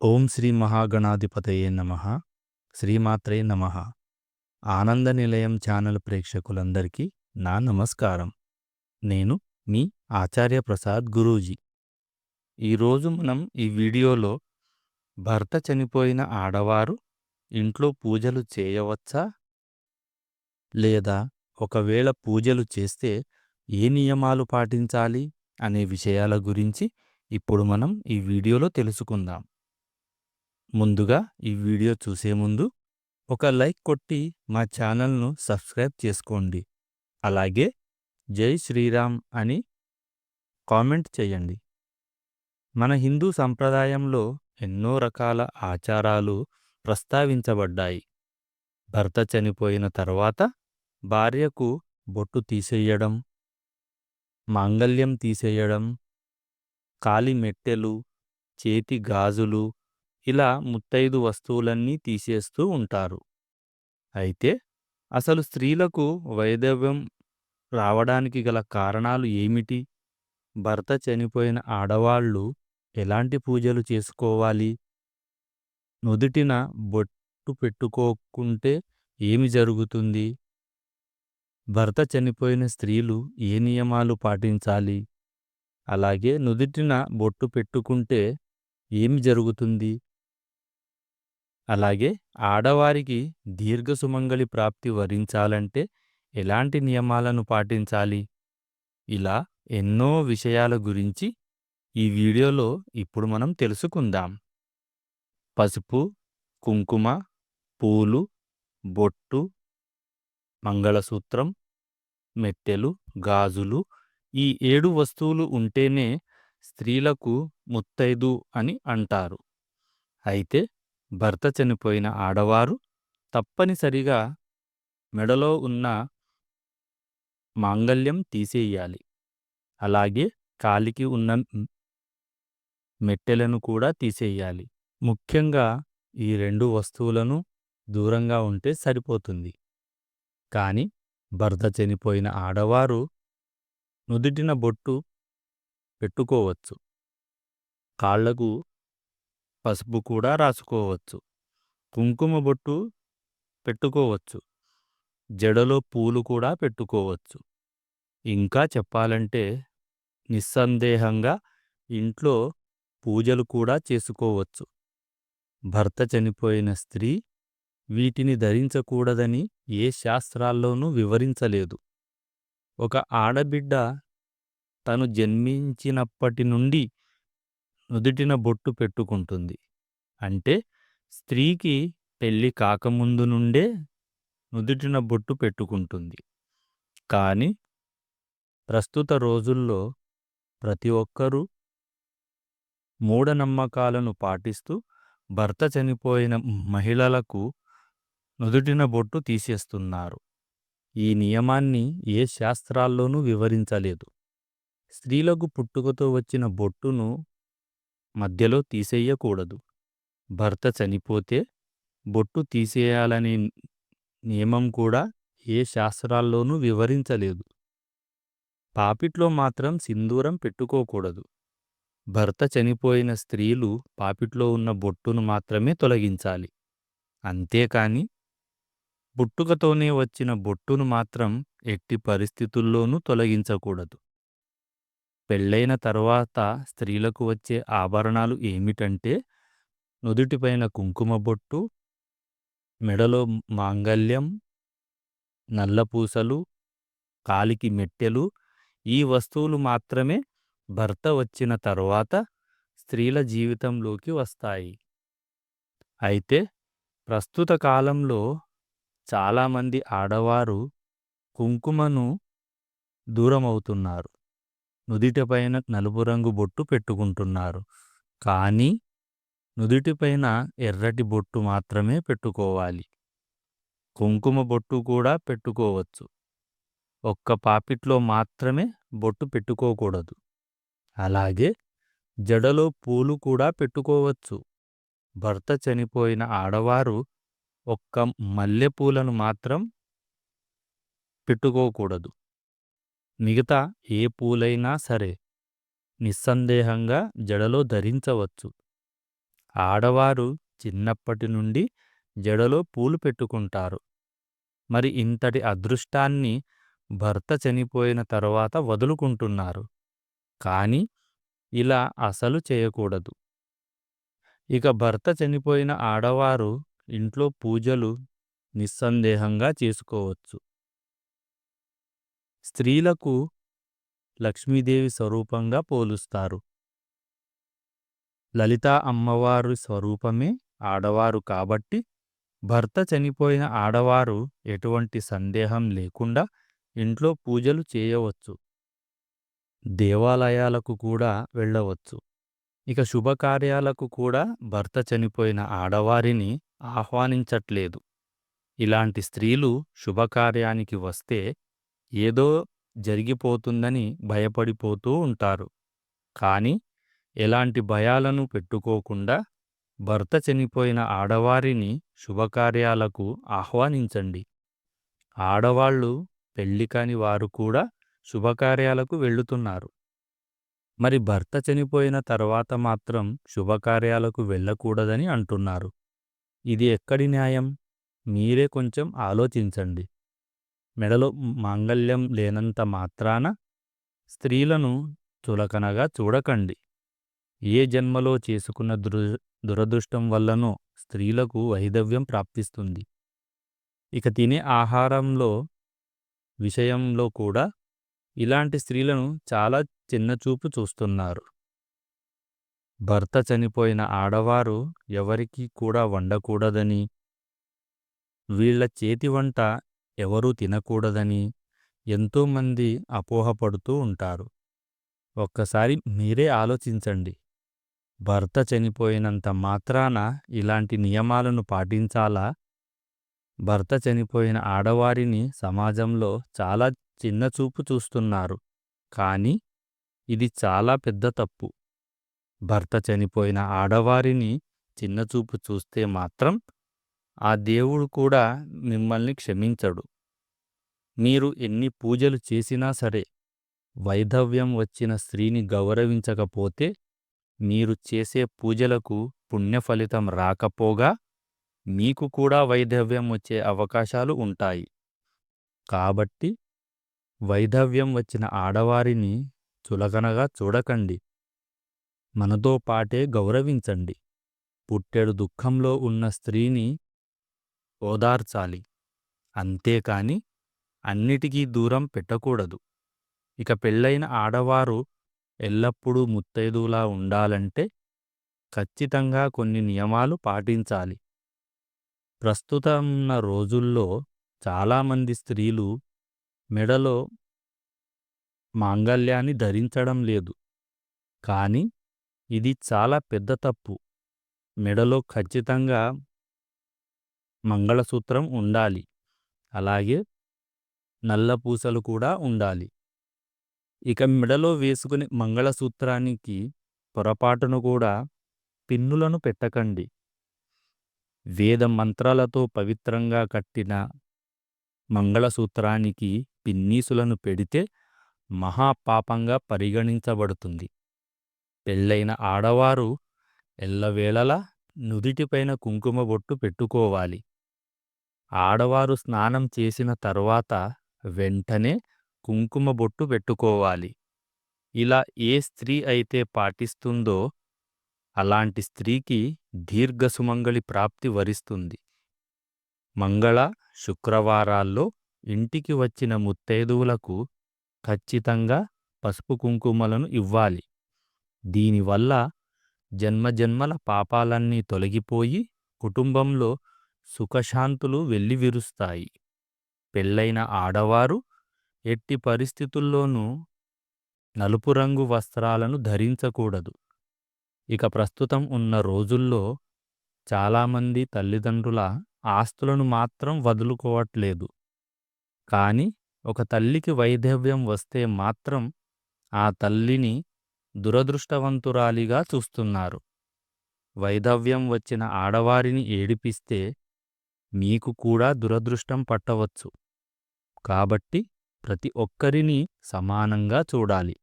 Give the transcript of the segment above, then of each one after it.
ఓం శ్రీ మహాగణాధిపతయే నమ. శ్రీమాత్రే నమ. ఆనంద నిలయం ఛానల్ ప్రేక్షకులందరికీ నా నమస్కారం. నేను మీ ఆచార్య ప్రసాద్ గురూజీ. ఈరోజు మనం ఈ వీడియోలో భర్త చనిపోయిన ఆడవారు ఇంట్లో పూజలు చేయవచ్చా? లేదా ఒకవేళ పూజలు చేస్తే ఏ నియమాలు పాటించాలి? అనే విషయాల గురించి ఇప్పుడు మనం ఈ వీడియోలో తెలుసుకుందాం. ముందుగా ఈ వీడియో చూసే ముందు ఒక లైక్ కొట్టి మా ఛానల్ను సబ్స్క్రైబ్ చేసుకోండి. అలాగే జై శ్రీరామ్ అని కామెంట్ చేయండి. మన హిందూ సంప్రదాయంలో ఎన్నో రకాల ఆచారాలు ప్రస్తావించబడ్డాయి. భర్త చనిపోయిన తర్వాత భార్యకు బొట్టు తీసేయడం మాంగల్యం తీసేయడం కాలి మెట్టెలు చేతి గాజులు ఇలా ముత్తైదు వస్తువులన్నీ తీసేస్తూ ఉంటారు. అయితే అసలు స్త్రీలకు వైదవ్యం రావడానికి గల కారణాలు ఏమిటి? భర్త చనిపోయిన ఆడవాళ్ళు ఎలాంటి పూజలు చేసుకోవాలి? నుదుటిన బొట్టు పెట్టుకోకుంటే ఏమి జరుగుతుంది? భర్త చనిపోయిన స్త్రీలు ఏ నియమాలు పాటించాలి? అలాగే నుదుటిన బొట్టు పెట్టుకుంటే ఏమి జరుగుతుంది? అలాగే ఆడవారికి దీర్ఘసుమంగళి ప్రాప్తి వరించాలంటే ఎలాంటి నియమాలను పాటించాలి? ఇలా ఎన్నో విషయాల గురించి ఈ వీడియోలో ఇప్పుడు మనం తెలుసుకుందాం. పసుపు కుంకుమ పూలు బొట్టు మంగళసూత్రం మెట్టెలు గాజులు ఈ ఏడు వస్తువులు ఉంటేనే స్త్రీలకు ముత్తైదు అని అంటారు. అయితే భర్త చనిపోయిన ఆడవారు తప్పనిసరిగా మెడలో ఉన్న మాంగల్యం తీసేయాలి. అలాగే కాలికి ఉన్న మెట్టెలను కూడా తీసేయాలి. ముఖ్యంగా ఈ రెండు వస్తువులను దూరంగా ఉంటే సరిపోతుంది. కాని భర్త చనిపోయిన ఆడవారు నుదుటిన బొట్టు పెట్టుకోవచ్చు. కాళ్ళకు పసుపు కూడా రాసుకోవచ్చు. కుంకుమ బొట్టు పెట్టుకోవచ్చు. జడలో పూలు కూడా పెట్టుకోవచ్చు. ఇంకా చెప్పాలంటే నిస్సందేహంగా ఇంట్లో పూజలు కూడా చేసుకోవచ్చు. భర్త చనిపోయిన స్త్రీ వీటిని ధరించకూడదని ఏ శాస్త్రాల్లోనూ వివరించలేదు. ఒక ఆడబిడ్డ తను జన్మించినప్పటి నుండి నుదుటిన బొట్టు పెట్టుకుంటుంది. అంటే స్త్రీకి పెళ్ళి కాకముందు నుండే నుదుటిన బొట్టు పెట్టుకుంటుంది. కానీ ప్రస్తుత రోజుల్లో ప్రతి ఒక్కరూ మూఢనమ్మకాలను పాటిస్తూ భర్త చనిపోయిన మహిళలకు నుదుటిన బొట్టు తీసేస్తున్నారు. ఈ నియమాన్ని ఏ శాస్త్రాల్లోనూ వివరించలేదు. స్త్రీలకు పుట్టుకతో వచ్చిన బొట్టును మధ్యలో తీసేయకూడదు. భర్త చనిపోతే బొట్టు తీసేయాలనే నియమం కూడా ఏ శాస్త్రాల్లోనూ వివరించలేదు. పాపిట్లో మాత్రం సింధూరం పెట్టుకోకూడదు. భర్త చనిపోయిన స్త్రీలు పాపిట్లో ఉన్న బొట్టును మాత్రమే తొలగించాలి. అంతేకాని పుట్టుకతోనే వచ్చిన బొట్టును మాత్రం ఎట్టి పరిస్థితుల్లోనూ తొలగించకూడదు. పెళ్ళైన తర్వాత స్త్రీలకు వచ్చే ఆభరణాలు ఏమిటంటే నుదుటిపైన కుంకుమ బొట్టు మెడలో మాంగల్యం నల్లపూసలు కాలికి మెట్టెలు ఈ వస్తువులు మాత్రమే భర్త వచ్చిన తర్వాత స్త్రీల జీవితంలోకి వస్తాయి. అయితే ప్రస్తుత కాలంలో చాలామంది ఆడవారు కుంకుమను దూరమవుతున్నారు. నుదిటిపైన నలుపు రంగు బొట్టు పెట్టుకుంటున్నారు. కానీ నుదిటిపైన ఎర్రటి బొట్టు మాత్రమే పెట్టుకోవాలి. కుంకుమ బొట్టు కూడా పెట్టుకోవచ్చు. ఒక్క పాపిట్లో మాత్రమే బొట్టు పెట్టుకోకూడదు. అలాగే జడలో పూలు కూడా పెట్టుకోవచ్చు. భర్త చనిపోయిన ఆడవారు ఒక్క మల్లెపూలను మాత్రం పెట్టుకోకూడదు. మిగతా ఏ పూలైనా సరే నిస్సందేహంగా జడలో ధరించవచ్చు. ఆడవారు చిన్నప్పటి నుండి జడలో పూలు పెట్టుకుంటారు. మరి ఇంతటి అదృష్టాన్ని భర్త చనిపోయిన తరువాత వదులుకుంటున్నారు. కానీ ఇలా అసలు చేయకూడదు. ఇక భర్త చనిపోయిన ఆడవారు ఇంట్లో పూజలు నిస్సందేహంగా చేసుకోవచ్చు. స్త్రీలకు లక్ష్మీదేవి స్వరూపంగా పోలుస్తారు. లలితా అమ్మవారు స్వరూపమే ఆడవారు కాబట్టి భర్త చనిపోయిన ఆడవారు ఎటువంటి సందేహం లేకుండా ఇంట్లో పూజలు చేయవచ్చు. దేవాలయాలకు కూడా వెళ్ళవచ్చు. ఇక శుభకార్యాలకు కూడా భర్త చనిపోయిన ఆడవారిని ఆహ్వానించట్లేదు. ఇలాంటి స్త్రీలు శుభకార్యానికి వస్తే ఏదో జరిగిపోతుందని భయపడిపోతూ ఉంటారు. కాని ఎలాంటి భయాలను పెట్టుకోకుండా భర్త చనిపోయిన ఆడవారిని శుభకార్యాలకు ఆహ్వానించండి. ఆడవాళ్ళు పెళ్ళి కాని వారు కూడా శుభకార్యాలకు వెళ్ళుతున్నారు మరి భర్త చనిపోయిన తర్వాత మాత్రం శుభకార్యాలకు వెళ్ళకూడదని అంటున్నారు. ఇది ఎక్కడి న్యాయం? మీరే కొంచెం ఆలోచించండి. మెడలో మాంగల్యం లేనంత మాత్రాన స్త్రీలను చులకనగా చూడకండి. ఏ జన్మలో చేసుకున్న దుర దురదృష్టం వల్లనో స్త్రీలకు వైధవ్యం ప్రాప్తిస్తుంది. ఇక తినే ఆహారంలో విషయంలో కూడా ఇలాంటి స్త్రీలను చాలా చిన్నచూపు చూస్తున్నారు. భర్త చనిపోయిన ఆడవారు ఎవరికీ కూడా వండకూడదని వీళ్ళ చేతి వంట ఎవరూ తినకూడదని ఎంతోమంది అపోహపడుతూ ఉంటారు. ఒక్కసారి మీరే ఆలోచించండి. భర్త చనిపోయినంత మాత్రాన ఇలాంటి నియమాలను పాటించాలా? భర్త చనిపోయిన ఆడవారిని సమాజంలో చాలా చిన్నచూపు చూస్తున్నారు. కానీ ఇది చాలా పెద్ద తప్పు. భర్త చనిపోయిన ఆడవారిని చిన్నచూపు చూస్తే మాత్రం ఆ దేవుడు కూడా మిమ్మల్ని క్షమించడు. మీరు ఎన్ని పూజలు చేసినా సరే వైధవ్యం వచ్చిన స్త్రీని గౌరవించకపోతే మీరు చేసే పూజలకు పుణ్యఫలితం రాకపోగా మీకు కూడా వైధవ్యం వచ్చే అవకాశాలు ఉంటాయి. కాబట్టి వైధవ్యం వచ్చిన ఆడవారిని చులకనగా చూడకండి. మనతో పాటే గౌరవించండి. పుట్టెడు దుఃఖంలో ఉన్న స్త్రీని ఓదార్చాలి. అంతేకాని అన్నిటికీ దూరం పెట్టకూడదు. ఇక పెళ్ళైన ఆడవారు ఎల్లప్పుడూ ముత్తైదులా ఉండాలంటే ఖచ్చితంగా కొన్ని నియమాలు పాటించాలి. ప్రస్తుతం ఉన్న రోజుల్లో చాలామంది స్త్రీలు మెడలో మాంగల్యాన్ని ధరించడం లేదు. కానీ ఇది చాలా పెద్ద తప్పు. మెడలో ఖచ్చితంగా మంగళసూత్రం ఉండాలి. అలాగే నల్లపూసలు కూడా ఉండాలి. ఇక మెడలో వేసుకునే మంగళసూత్రానికి పొరపాటును కూడా పిన్నులను పెట్టకండి. వేద మంత్రాలతో పవిత్రంగా కట్టిన మంగళసూత్రానికి పిన్నీసులను పెడితే మహాపాపంగా పరిగణించబడుతుంది. పెళ్ళైన ఆడవారు ఎల్లవేళలా నుదిటిపైన కుంకుమ బొట్టు పెట్టుకోవాలి. ఆడవారు స్నానం చేసిన తరువాత వెంటనే కుంకుమ బొట్టు పెట్టుకోవాలి. ఇలా ఏ స్త్రీ అయితే పాటిస్తుందో అలాంటి స్త్రీకి దీర్ఘసుమంగళి ప్రాప్తి వరిస్తుంది. మంగళ శుక్రవారాల్లో ఇంటికి వచ్చిన ముత్తైదువులకు ఖచ్చితంగా పసుపు కుంకుమలను ఇవ్వాలి. దీనివల్ల జన్మజన్మల పాపాలన్నీ తొలగిపోయి కుటుంబంలో సుఖశాంతులు వెల్లివిరుస్తాయి పెళ్ళైన ఆడవారు ఎట్టి పరిస్థితుల్లోనూ నలుపు రంగు వస్త్రాలను ధరించకూడదు. ఇక ప్రస్తుతం ఉన్న రోజుల్లో చాలామంది తల్లిదండ్రుల ఆస్తులను మాత్రం వదులుకోవట్లేదు. కాని ఒక తల్లికి వైధవ్యం వస్తే మాత్రం ఆ తల్లిని దురదృష్టవంతురాలిగా చూస్తున్నారు. వైధవ్యం వచ్చిన ఆడవారిని ఏడిపిస్తే మీకు కూడా దురదృష్టం పట్టవచ్చు. కాబట్టి ప్రతి ఒక్కరినీ సమానంగా చూడాలి.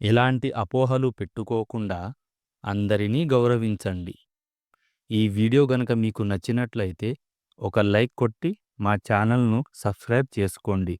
ఎలాంటి అపోహలు పెట్టుకోకుండా అందరినీ గౌరవించండి. ఈ వీడియో గనక మీకు నచ్చినట్లయితే ఒక లైక్ కొట్టి మా ఛానల్ను సబ్స్క్రైబ్ చేసుకోండి.